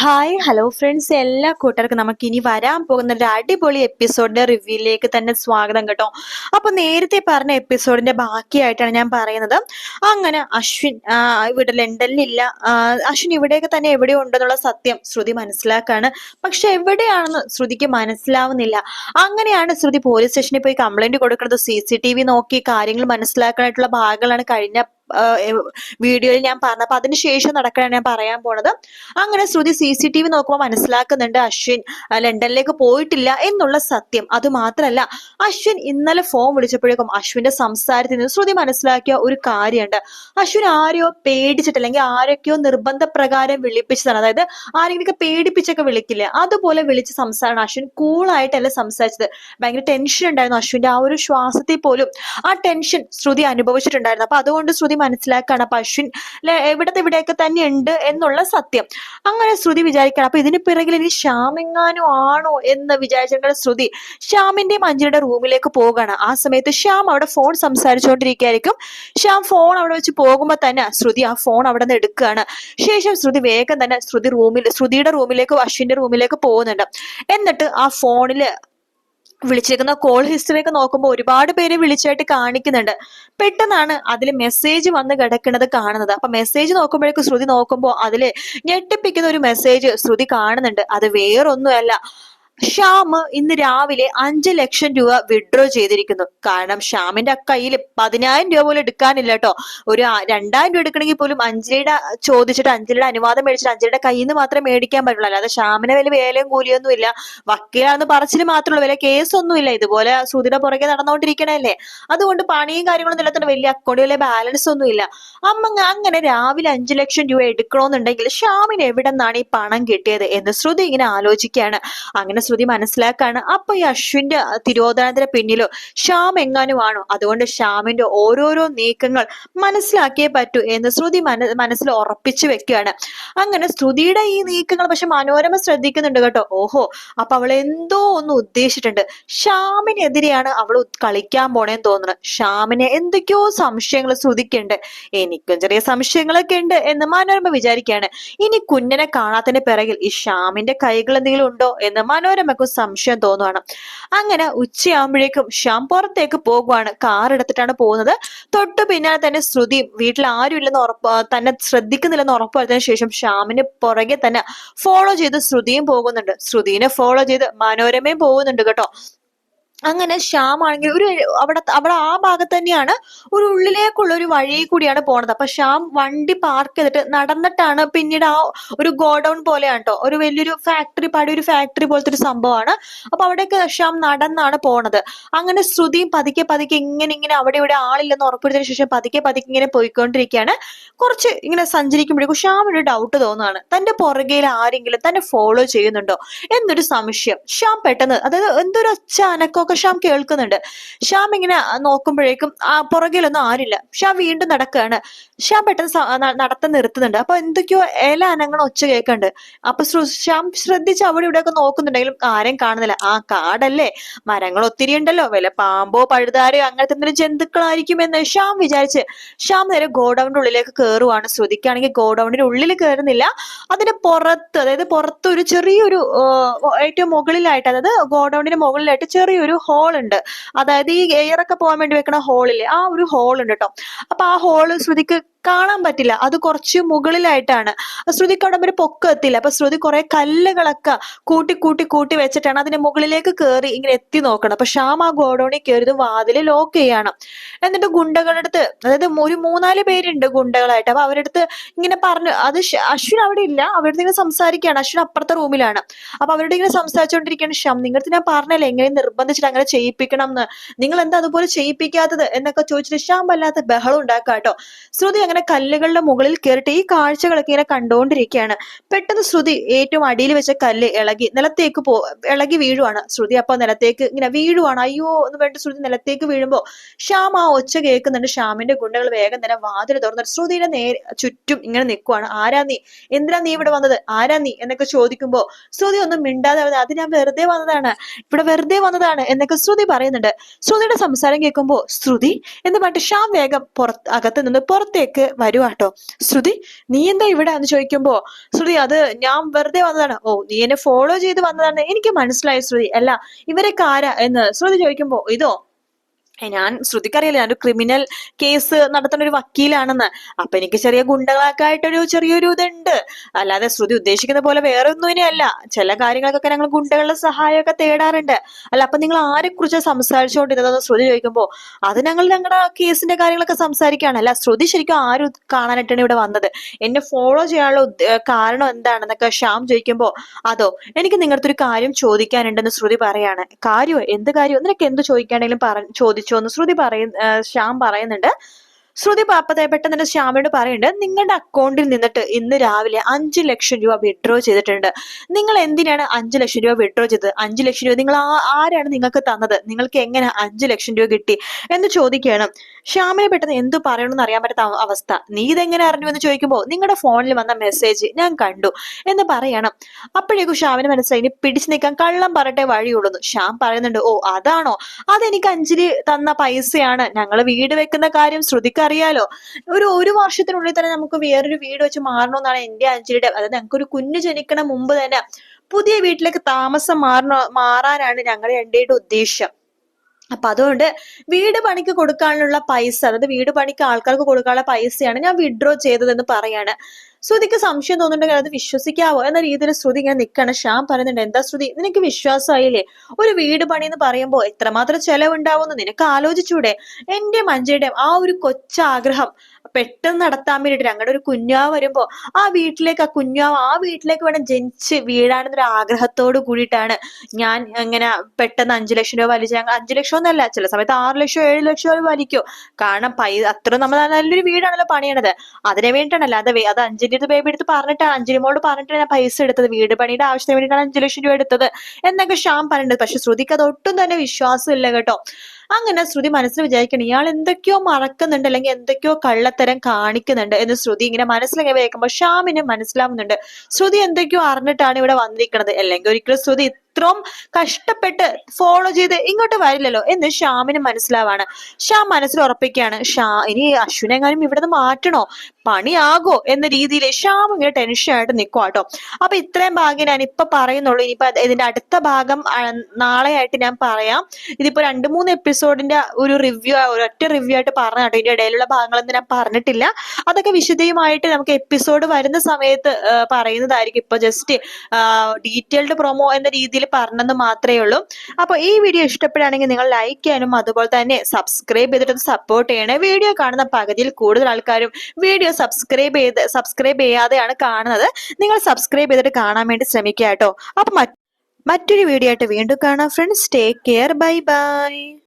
Hi hello friends എല്ലാ കൂട്ടർക്കും നമുക്ക് ഇനി വരാൻ പോകുന്ന ഒരു അടിപൊളി എപ്പിസോഡിന്റെ റിവ്യൂയിലേക്ക് തന്നെ സ്വാഗതം കേട്ടോ. അപ്പൊ നേരത്തെ പറഞ്ഞ എപ്പിസോഡിന്റെ ബാക്കിയായിട്ടാണ് ഞാൻ പറയുന്നത്. അങ്ങനെ അശ്വിൻ ഇവിടെ ലണ്ടനിലില്ല അശ്വിൻ ഇവിടെയൊക്കെ തന്നെ എവിടെയോ ഉണ്ടെന്നുള്ള സത്യം ശ്രുതി മനസ്സിലാക്കാണ്. പക്ഷെ എവിടെയാണെന്ന് ശ്രുതിക്ക് മനസ്സിലാവുന്നില്ല. അങ്ങനെയാണ് ശ്രുതി പോലീസ് സ്റ്റേഷനിൽ പോയി കംപ്ലൈന്റ് കൊടുക്കുന്നത്. സി സി ടി വി നോക്കി കാര്യങ്ങൾ മനസ്സിലാക്കാനായിട്ടുള്ള ഭാഗങ്ങളാണ് കഴിഞ്ഞ വീഡിയോയിൽ ഞാൻ പറഞ്ഞത് അപ്പൊ അതിനുശേഷം നടക്കാനാണ് ഞാൻ പറയാൻ പോണത്. അങ്ങനെ Shruti C C T V നോക്കുമ്പോൾ മനസ്സിലാക്കുന്നുണ്ട് അശ്വിൻ ലണ്ടനിലേക്ക് പോയിട്ടില്ല എന്നുള്ള സത്യം. അത് മാത്രല്ല അശ്വിൻ ഇന്നലെ ഫോൺ വിളിച്ചപ്പോഴേക്കും അശ്വിന്റെ സംസാരത്തിൽ നിന്ന് ശ്രുതി മനസ്സിലാക്കിയ ഒരു കാര്യമുണ്ട്. അശ്വിൻ ആരെയോ പേടിച്ചിട്ട് അല്ലെങ്കിൽ ആരൊക്കെയോ നിർബന്ധ പ്രകാരം വിളിപ്പിച്ചതാണ്. അതായത് ആരെങ്കിലൊക്കെ പേടിപ്പിച്ചൊക്കെ വിളിക്കില്ലേ? അതുപോലെ വിളിച്ച് സംസാരണം. അശ്വിൻ കൂളായിട്ടല്ല സംസാരിച്ചത്. ഭയങ്കര ടെൻഷൻ ഉണ്ടായിരുന്നു അശ്വിന്റെ ആ ഒരു ശ്വാസത്തിൽ പോലും. ആ ടെൻഷൻ ശ്രുതി അനുഭവിച്ചിട്ടുണ്ടായിരുന്നു. അപ്പൊ അതുകൊണ്ട് ശ്രുതി മനസ്സിലാക്കുകയാണ് അപ്പൊ അശ്വിൻ എവിടത്തെ ഇവിടെയൊക്കെ തന്നെ ഉണ്ട് എന്നുള്ള സത്യം. അങ്ങനെ ശ്രുതി വിചാരിക്കണം. അപ്പൊ ഇതിന് പിറകിൽ ഇനി ശ്യാമെങ്ങാനും ആണോ എന്ന് വിചാരിച്ചിട്ടുള്ള ശ്രുതി ശ്യാമിന്റെയും അഞ്ജലിയുടെ റൂമിലേക്ക് പോവുകയാണ്. ആ സമയത്ത് ശ്യാം അവിടെ ഫോൺ സംസാരിച്ചുകൊണ്ടിരിക്കുകയായിരിക്കും. ശ്യാം ഫോൺ അവിടെ വെച്ച് പോകുമ്പോൾ തന്നെ ശ്രുതി ആ ഫോൺ അവിടെ നിന്ന് എടുക്കുകയാണ്. ശേഷം ശ്രുതി വേഗം തന്നെ ശ്രുതി റൂമിൽ ശ്രുതിയുടെ റൂമിലേക്ക് അശ്വിന്റെ റൂമിലേക്ക് പോകുന്നുണ്ട്. എന്നിട്ട് ആ ഫോണിൽ വിളിച്ചിരിക്കുന്ന കോൾ ഹിസ്റ്ററി ഒക്കെ നോക്കുമ്പോൾ ഒരുപാട് പേര് വിളിച്ചായിട്ട് കാണിക്കുന്നുണ്ട്. പെട്ടെന്നാണ് അതിൽ മെസ്സേജ് വന്ന് കിടക്കുന്നത് കാണുന്നത്. അപ്പൊ മെസ്സേജ് നോക്കുമ്പോഴേക്കും ശ്രുതി നോക്കുമ്പോൾ അതിൽ ഞെട്ടിപ്പിക്കുന്ന ഒരു മെസ്സേജ് ശ്രുതി കാണുന്നുണ്ട്. അത് വേറൊന്നുമല്ല. ശ്യാം ഇന്ന് രാവിലെ അഞ്ച് ലക്ഷം രൂപ വിഡ്രോ ചെയ്തിരിക്കുന്നു. കാരണം ശ്യാമിന്റെ കയ്യിൽ പതിനായിരം രൂപ പോലും എടുക്കാനില്ല കേട്ടോ ഒരു രണ്ടായിരം രൂപ എടുക്കണമെങ്കിൽ പോലും അഞ്ജലിയുടെ ചോദിച്ചിട്ട് അഞ്ജലിയുടെ അനുവാദം മേടിച്ചിട്ട് അഞ്ജലിയുടെ കയ്യിൽ നിന്ന് മാത്രമേ മേടിക്കാൻ പറ്റുള്ളൂ. അല്ലാതെ ശ്യാമിനെ വലിയ വേലയും കൂലിയൊന്നും ഇല്ല. വക്കീലാന്ന് പറച്ചിൽ മാത്രമേ വലിയ കേസൊന്നുമില്ല. ഇതുപോലെ ശ്രുതിയുടെ പുറകെ നടന്നുകൊണ്ടിരിക്കണല്ലേ അതുകൊണ്ട് പണിയും കാര്യങ്ങളൊന്നും ഇല്ലാത്തതുകൊണ്ട് വലിയ അക്കൗണ്ട് വലിയ ബാലൻസ് ഒന്നും ഇല്ല. അമ്മ അങ്ങനെ രാവിലെ അഞ്ചു ലക്ഷം രൂപ എടുക്കണമെന്നുണ്ടെങ്കിൽ ശ്യാമിന് എവിടെ നിന്നാണ് ഈ പണം കിട്ടിയത് എന്ന് ശ്രുതി ഇങ്ങനെ ആലോചിക്കുകയാണ്. അങ്ങനെ ശ്രുതി മനസ്സിലാക്കാണ്. അപ്പൊ ഈ അശ്വിന്റെ തിരോധാനത്തിന് പിന്നിലോ ശ്യാം എങ്ങാനും ആണോ അതുകൊണ്ട് ശ്യാമിന്റെ ഓരോരോ നീക്കങ്ങൾ മനസ്സിലാക്കിയേ പറ്റൂ എന്ന് ശ്രുതി മന മനസ്സിൽ ഉറപ്പിച്ചു വെക്കുകയാണ്. അങ്ങനെ ശ്രുതിയുടെ ഈ നീക്കങ്ങൾ പക്ഷെ മനോരമ ശ്രദ്ധിക്കുന്നുണ്ട് കേട്ടോ. ഓഹോ അപ്പൊ അവൾ എന്തോ ഒന്ന് ഉദ്ദേശിച്ചിട്ടുണ്ട്. ശ്യാമിനെതിരെയാണ് അവൾ കളിക്കാൻ പോണേന്ന് തോന്നുന്നത് ശ്യാമിനെ എന്തൊക്കെയോ സംശയങ്ങൾ ശ്രുതിക്കുണ്ട്. എനിക്കും ചെറിയ സംശയങ്ങളൊക്കെ ഉണ്ട് എന്ന് മനോരമ വിചാരിക്കുകയാണ്. ഇനി കുഞ്ഞനെ കാണാത്തതിന് പിറകിൽ ഈ ശ്യാമിന്റെ കൈകൾ എന്തെങ്കിലും ഉണ്ടോ എന്ന് മനോരമക്കും സംശയം തോന്നുവാണ്. അങ്ങനെ ഉച്ചയാകുമ്പോഴേക്കും ശ്യാം പുറത്തേക്ക് പോകുവാണ്. കാർ എടുത്തിട്ടാണ് പോകുന്നത്. തൊട്ടു പിന്നാലെ തന്നെ ശ്രുതി വീട്ടിൽ ആരും ഇല്ലെന്ന് ഉറപ്പ് തന്നെ ശ്രദ്ധിക്കുന്നില്ലെന്ന് ഉറപ്പുവരുത്തിന് ശേഷം ശ്യാമിന് പുറകെ തന്നെ ഫോളോ ചെയ്ത് ശ്രുതിയും പോകുന്നുണ്ട്. ശ്രുതിനെ ഫോളോ ചെയ്ത് മനോരമയും പോകുന്നുണ്ട് കേട്ടോ. അങ്ങനെ ശ്യാം ആണെങ്കിൽ ഒരു അവിടെ അവിടെ ആ ഭാഗത്ത് തന്നെയാണ് ഒരു ഉള്ളിലേക്കുള്ള ഒരു വഴി കൂടിയാണ് പോണത്. അപ്പൊ ശ്യാം വണ്ടി പാർക്ക് ചെയ്തിട്ട് നടന്നിട്ടാണ് പിന്നീട് ആ ഒരു ഗോഡൌൺ പോലെയാണ് കേട്ടോ ഒരു വലിയൊരു ഫാക്ടറി പാടി ഒരു ഫാക്ടറി പോലത്തെ ഒരു സംഭവമാണ്. അപ്പൊ അവിടേക്ക് ശ്യാം നടന്നാണ് പോണത്. അങ്ങനെ ശ്രുതിയും പതുക്കെ പതുക്കെ ഇങ്ങനെ ഇങ്ങനെ അവിടെ ഇവിടെ ആളില്ലെന്ന് ഉറപ്പെടുത്തിയതിനു ശേഷം പതുക്കെ പതുക്കെ ഇങ്ങനെ പോയിക്കൊണ്ടിരിക്കുകയാണ്. കുറച്ച് ഇങ്ങനെ സഞ്ചരിക്കുമ്പോഴേക്കും ഒരു ഡൗട്ട് തോന്നുകയാണ് തന്റെ പുറകെയിൽ ആരെങ്കിലും തന്നെ ഫോളോ ചെയ്യുന്നുണ്ടോ? എന്നൊരു സംശയം. ശ്യാം പെട്ടെന്ന് അതായത് എന്തൊരു ഒച്ച അനക്കമൊക്കെ ശ്യാം കേൾക്കുന്നുണ്ട്. ശ്യാം ഇങ്ങനെ നോക്കുമ്പോഴേക്കും ആ പുറകിലൊന്നും ആരില്ല. ശ്യാം വീണ്ടും നടക്കുകയാണ് ശ്യാം പെട്ടെന്ന് നടത്തം നിർത്തുന്നുണ്ട്. അപ്പൊ എന്തൊക്കെയോ ഇല അനങ്ങൾ ഒച്ച കേൾക്കുന്നുണ്ട് അപ്പൊ ശ്യാം ശ്രദ്ധിച്ച് അവിടെ ഇവിടെയൊക്കെ നോക്കുന്നുണ്ടെങ്കിലും ആരെയും കാണുന്നില്ല. ആ കാടല്ലേ? മരങ്ങൾ ഒത്തിരി ഉണ്ടല്ലോ വല്ല പാമ്പോ പഴുതാരോ അങ്ങനത്തെ എന്തെങ്കിലും ജന്തുക്കളായിരിക്കും എന്ന് ശ്യാം വിചാരിച്ച് ശ്യാം നേരെ ഗോഡൌണിന്റെ ഉള്ളിലേക്ക് കയറുവാണ് ശ്രുതിക്കാണെങ്കിൽ ഗോഡൌണിന്റെ ഉള്ളിൽ കയറുന്നില്ല അതിന്റെ പുറത്ത് അതായത് പുറത്ത് ഒരു ചെറിയൊരു ഏറ്റവും മുകളിലായിട്ട് അതായത് ഗോഡൌണിന്റെ മുകളിലായിട്ട് ചെറിയൊരു ഹോൾ ഉണ്ട്. അതായത് ഈ എയർ ഒക്കെ പോകാൻ വേണ്ടി വെക്കുന്ന ഹോളില്ലേ ആ ഒരു ഹോൾ ഉണ്ട് കേട്ടോ അപ്പൊ ആ ഹോൾ ശ്രുതിക്ക് കാണാൻ പറ്റില്ല. അത് കുറച്ച് മുകളിലായിട്ടാണ്. ശ്രുതിക്ക് അവിടെ ഒരു പൊക്കം എത്തില്ല. അപ്പൊ ശ്രുതി കുറെ കല്ലുകളൊക്കെ കൂട്ടി കൂട്ടി കൂട്ടി വെച്ചിട്ടാണ് അതിന്റെ മുകളിലേക്ക് കയറി ഇങ്ങനെ എത്തി നോക്കണം അപ്പൊ ഷ്യാം ആ ഗോഡൌണിൽ കയറിയത് വാതിൽ ലോക്ക് ചെയ്യണം. എന്നിട്ട് ഗുണ്ടകളുടെ അടുത്ത് അതായത് ഒരു മൂന്നാൽ പേരുണ്ട് ഗുണ്ടകളായിട്ട്. അപ്പൊ അവരുടെ അടുത്ത് ഇങ്ങനെ പറഞ്ഞു അത് അശ്വിൻ അവിടെ ഇല്ല. അവരുടെ ഇങ്ങനെ സംസാരിക്കുകയാണ്. അശ്വിൻ അപ്പുറത്തെ റൂമിലാണ്. അപ്പൊ അവരുടെ ഇങ്ങനെ സംസാരിച്ചുകൊണ്ടിരിക്കുകയാണ് ശ്യാം നിങ്ങളുടെ ഞാൻ പറഞ്ഞല്ലേ എങ്ങനെ നിർബന്ധിച്ചിട്ട് അങ്ങനെ ചെയ്യിപ്പിക്കണം എന്ന് നിങ്ങൾ എന്താ അതുപോലെ ചെയ്യിപ്പിക്കാത്തത്? എന്നൊക്കെ ചോദിച്ചിട്ട് ശ്യാം വല്ലാത്ത ബഹളം ഉണ്ടാക്കാട്ടോ. കേട്ടോ ശ്രുതി അങ്ങനെ കല്ലുകളുടെ മുകളിൽ കയറിട്ട് ഈ കാഴ്ചകളൊക്കെ ഇങ്ങനെ കണ്ടുകൊണ്ടിരിക്കുകയാണ് പെട്ടെന്ന് ശ്രുതി ഏറ്റവും അടിയിൽ വെച്ച കല്ല് ഇളകി നിലത്തേക്ക് പോ ഇളകി വീഴുവാണ് ശ്രുതി. അപ്പൊ നിലത്തേക്ക് ഇങ്ങനെ വീഴുവാണ്. അയ്യോ എന്ന് പറഞ്ഞിട്ട് ശ്രുതി നിലത്തേക്ക് വീഴുമ്പോൾ ശ്യാം ആ ഒച്ച കേൾക്കുന്നുണ്ട്. ശ്യാമിന്റെ ഗുണ്ടകൾ വേഗം തന്നെ വാതിൽ തുറന്നിട്ട് ശ്രുതിയുടെ നേരെ ചുറ്റും ഇങ്ങനെ നിൽക്കുവാണ്. ആരാ നീ? എന്തിനാ നീ ഇവിടെ വന്നത്? ആരാ നീ? എന്നൊക്കെ ചോദിക്കുമ്പോൾ ശ്രുതി ഒന്നും മിണ്ടാതെ പറഞ്ഞത് അത് ഞാൻ വെറുതെ വന്നതാണ്. ഇവിടെ വെറുതെ വന്നതാണ്. എന്നൊക്കെ ശ്രുതി പറയുന്നുണ്ട്. ശ്രുതിയുടെ സംസാരം കേൾക്കുമ്പോ ശ്രുതി എന്ന് പറഞ്ഞിട്ട് ശ്യാം വേഗം പുറത്ത് അകത്ത് നിന്ന് പുറത്തേക്ക് വീട്ടിലേക്ക് വരുവാട്ടോ. ശ്രുതി നീ എന്താ ഇവിടെ എന്ന് ചോദിക്കുമ്പോ ശ്രുതി അത് ഞാൻ വെറുതെ വന്നതാണ്. ഓ നീ എന്നെ ഫോളോ ചെയ്ത് വന്നതാണ്. എനിക്ക് മനസ്സിലായി ശ്രുതി. അല്ല ഇവരൊക്കെ ആരാ എന്ന് ശ്രുതി ചോദിക്കുമ്പോ ഇതോ? ഞാൻ ശ്രുതിക്കറിയില്ല ഞാനൊരു ക്രിമിനൽ കേസ് നടത്തുന്ന ഒരു വക്കീലാണെന്ന്. അപ്പൊ എനിക്ക് ചെറിയ ഗുണ്ടകളൊക്കെ ചെറിയൊരു ഇതുണ്ട്. അല്ലാതെ ശ്രുതി ഉദ്ദേശിക്കുന്ന പോലെ വേറെ ഒന്നും അല്ല. ചില കാര്യങ്ങൾക്കൊക്കെ ഞങ്ങൾ ഗുണ്ടകളുടെ സഹായമൊക്കെ തേടാറുണ്ട്. അല്ല അപ്പൊ നിങ്ങൾ ആരെ കുറിച്ച് സംസാരിച്ചുകൊണ്ടിരുന്നതെന്ന് ശ്രുതി ചോദിക്കുമ്പോൾ അത് ഞങ്ങൾ ഞങ്ങളുടെ കേസിന്റെ കാര്യങ്ങളൊക്കെ സംസാരിക്കുകയാണ്. അല്ല ശ്രുതി ശരിക്കും ആരും കാണാനായിട്ടാണ് ഇവിടെ വന്നത്? എന്നെ ഫോളോ ചെയ്യാനുള്ള കാരണം എന്താണെന്നൊക്കെ ശ്യാം ചോദിക്കുമ്പോൾ അതോ എനിക്ക് നിങ്ങളുടെ ഒരു കാര്യം ചോദിക്കാനുണ്ടെന്ന് ശ്രുതി പറയാണ്. കാര്യമോ എന്ത് കാര്യമോ നിനക്ക് എന്ത് ചോദിക്കാണെങ്കിലും പറ ചോദിച്ചോ എന്ന് ശ്രുതി പറയുന്ന ശ്യാം പറയുന്നുണ്ട്. ശ്രുതി പെട്ടെന്ന് തന്നെ ശ്യാമയോട് പറയുന്നുണ്ട് നിങ്ങളുടെ അക്കൗണ്ടിൽ നിന്നിട്ട് ഇന്ന് രാവിലെ അഞ്ച് ലക്ഷം രൂപ വിഡ്രോ ചെയ്തിട്ടുണ്ട്. നിങ്ങൾ എന്തിനാണ് അഞ്ച് ലക്ഷം രൂപ വിഡ്രോ ചെയ്തത്? അഞ്ച് ലക്ഷം രൂപ നിങ്ങൾ ആരാണ് നിങ്ങൾക്ക് തന്നത്? നിങ്ങൾക്ക് എങ്ങനെ അഞ്ച് ലക്ഷം രൂപ കിട്ടി? എന്ന് ചോദിക്കുകയാണ്. ശ്യാമിനെ പെട്ടെന്ന് എന്തു പറയണമെന്ന് അറിയാൻ പറ്റാത്ത അവസ്ഥ. നീ ഇതെങ്ങനെ അറിഞ്ഞു എന്ന് ചോദിക്കുമ്പോൾ നിങ്ങളുടെ ഫോണിൽ വന്ന മെസ്സേജ് ഞാൻ കണ്ടു എന്ന് പറയണം. അപ്പോഴേക്കും ശ്യാമിന് മനസ്സിലായി ഇനി പിടിച്ചു നിൽക്കാൻ കള്ളം പറട്ടെ വഴിയുള്ളൂ ശ്യാം പറയുന്നുണ്ട് ഓ അതാണോ? അതെനിക്ക് അഞ്ചിൽ തന്ന പൈസയാണ്. ഞങ്ങൾ വീട് വെക്കുന്ന കാര്യം ശ്രുതിക്ക് അറിയാലോ ഒരു ഒരു വർഷത്തിനുള്ളിൽ തന്നെ നമുക്ക് വേറൊരു വീട് വെച്ച് മാറണമെന്നാണ് എന്റെ അഞ്ജലിയുടെ അതായത് ഞങ്ങൾക്ക് ഒരു കുഞ്ഞ് ജനിക്കണ മുമ്പ് തന്നെ പുതിയ വീട്ടിലേക്ക് താമസം മാറണ മാറാനാണ് ഞങ്ങളുടെ രണ്ടേയുടെ ഉദ്ദേശം. അപ്പൊ അതുകൊണ്ട് വീട് പണിക്ക് കൊടുക്കാനുള്ള പൈസ അതായത് വീട് പണിക്ക് ആൾക്കാർക്ക് കൊടുക്കാനുള്ള പൈസയാണ് ഞാൻ വിഡ്രോ ചെയ്തതെന്ന് പറയാണ്. ശ്രുതിക്ക് സംശയം തോന്നുന്നുണ്ടെങ്കിൽ അത് വിശ്വസിക്കാവോ എന്ന രീതിയിൽ ശ്രുതി ഇങ്ങനെ നിൽക്കണം ശ്യാം പറയുന്നുണ്ട് എന്താ ശ്രുതി നിനക്ക് വിശ്വാസമായില്ലേ? ഒരു വീട് പണി എന്ന് പറയുമ്പോൾ എത്രമാത്രം ചെലവുണ്ടാവുമെന്ന് നിനക്ക് ആലോചിച്ചൂടെ? എന്റെ മഞ്ജയുടെ ആ ഒരു കൊച്ചാഗ്രഹം പെട്ടെന്ന് നടത്താൻ വേണ്ടിയിട്ട് ഞങ്ങളുടെ ഒരു കുഞ്ഞാവ് വരുമ്പോ ആ വീട്ടിലേക്ക് ആ കുഞ്ഞാവ് ആ വീട്ടിലേക്ക് വേണം ജനിച്ച് വീഴാണെന്നൊരു ആഗ്രഹത്തോട് കൂടിയിട്ടാണ് ഞാൻ ഇങ്ങനെ പെട്ടെന്ന് അഞ്ചു ലക്ഷം രൂപ വലിച്ചു അഞ്ചു ലക്ഷം ഒന്നല്ല ചില സമയത്ത് ആറ് ലക്ഷം ഏഴ് ലക്ഷം രൂപ വലിക്കോ. കാരണം പൈ അത്ര നമ്മൾ നല്ലൊരു വീടാണല്ലോ പണിയണത്. അതിനു വേണ്ടിയിട്ടാണല്ലോ അത് അഞ്ചിന്റെ അടുത്ത് ബേബി എടുത്ത് പറഞ്ഞിട്ടാണ് അഞ്ചിന് മോളോട് പറഞ്ഞിട്ടാണ് ഞാൻ പൈസ എടുത്തത്. വീട് പണിയുടെ ആവശ്യത്തിന് വേണ്ടിയിട്ടാണ് അഞ്ചു ലക്ഷം രൂപ എടുത്തത്. എന്നൊക്കെ ശ്യാം പറഞ്ഞിട്ടുണ്ട് പക്ഷെ ശ്രുതിക്ക് അത് ഒട്ടും തന്നെ വിശ്വാസമില്ല കേട്ടോ. അങ്ങനെ ശ്രുതി മനസ്സിൽ വിചാരിക്കണം ഇയാൾ എന്തൊക്കെയോ മറക്കുന്നുണ്ട് അല്ലെങ്കിൽ എന്തൊക്കെയോ കള്ളത്തരം കാണിക്കുന്നുണ്ട് എന്ന് ശ്രുതി ഇങ്ങനെ മനസ്സിലൊക്കെ വേക്കുമ്പോൾ ശ്യാമിന് മനസ്സിലാവുന്നുണ്ട്. ശ്രുതി എന്തൊക്കെയോ അറിഞ്ഞിട്ടാണ് ഇവിടെ വന്നിരിക്കുന്നത് അല്ലെങ്കിൽ ഒരിക്കലും ശ്രുതി ഇത്രയും കഷ്ടപ്പെട്ട് ഫോളോ ചെയ്ത് ഇങ്ങോട്ട് വരില്ലല്ലോ എന്ന് ശ്യാമിന് മനസ്സിലാവാണ്. ശ്യാം മനസ്സിൽ ഉറപ്പിക്കുകയാണ് ഷാ ഇനി അശ്വിനെങ്ങാനും ഇവിടുന്ന് മാറ്റണോ? പണിയാകോ? എന്ന രീതിയിൽ ശ്യാം ഇങ്ങനെ ടെൻഷൻ ആയിട്ട് നിൽക്കും കേട്ടോ അപ്പൊ ഇത്രയും ഭാഗ്യം ഞാൻ ഇപ്പൊ പറയുന്നുള്ളൂ. ഇനിയിപ്പോ ഇതിന്റെ അടുത്ത ഭാഗം നാളെ ആയിട്ട് ഞാൻ പറയാം. ഇതിപ്പോ രണ്ട് മൂന്ന് എപ്പിസോഡിന്റെ ഒരു റിവ്യൂ ഒരൊറ്റ റിവ്യൂ ആയിട്ട് പറഞ്ഞ കേട്ടോ ഇതിന്റെ ഇടയിലുള്ള ഭാഗങ്ങളൊന്നും ഞാൻ പറഞ്ഞിട്ടില്ല. അതൊക്കെ വിശദമായിട്ട് നമുക്ക് എപ്പിസോഡ് വരുന്ന സമയത്ത് പറയുന്നതായിരിക്കും. ഇപ്പൊ ജസ്റ്റ് ഡീറ്റെയിൽഡ് പ്രൊമോ എന്ന രീതിയിൽ പറഞ്ഞെന്ന് മാത്രമേ ഉള്ളൂ. അപ്പൊ ഈ വീഡിയോ ഇഷ്ടപ്പെടുകയാണെങ്കിൽ നിങ്ങൾ ലൈക്ക് ചെയ്യാനും അതുപോലെ തന്നെ സബ്സ്ക്രൈബ് ചെയ്തിട്ട് സപ്പോർട്ട് ചെയ്യണേ. വീഡിയോ കാണുന്ന പകുതിയിൽ കൂടുതൽ ആൾക്കാരും വീഡിയോ സബ്സ്ക്രൈബ് ചെയ്ത് സബ്സ്ക്രൈബ് ചെയ്യാതെയാണ് കാണുന്നത്. നിങ്ങൾ സബ്സ്ക്രൈബ് ചെയ്തിട്ട് കാണാൻ വേണ്ടി ശ്രമിക്കുക കേട്ടോ. അപ്പൊ മറ്റ് മറ്റൊരു വീഡിയോ ആയിട്ട് വീണ്ടും കാണാം. Friends take care bye bye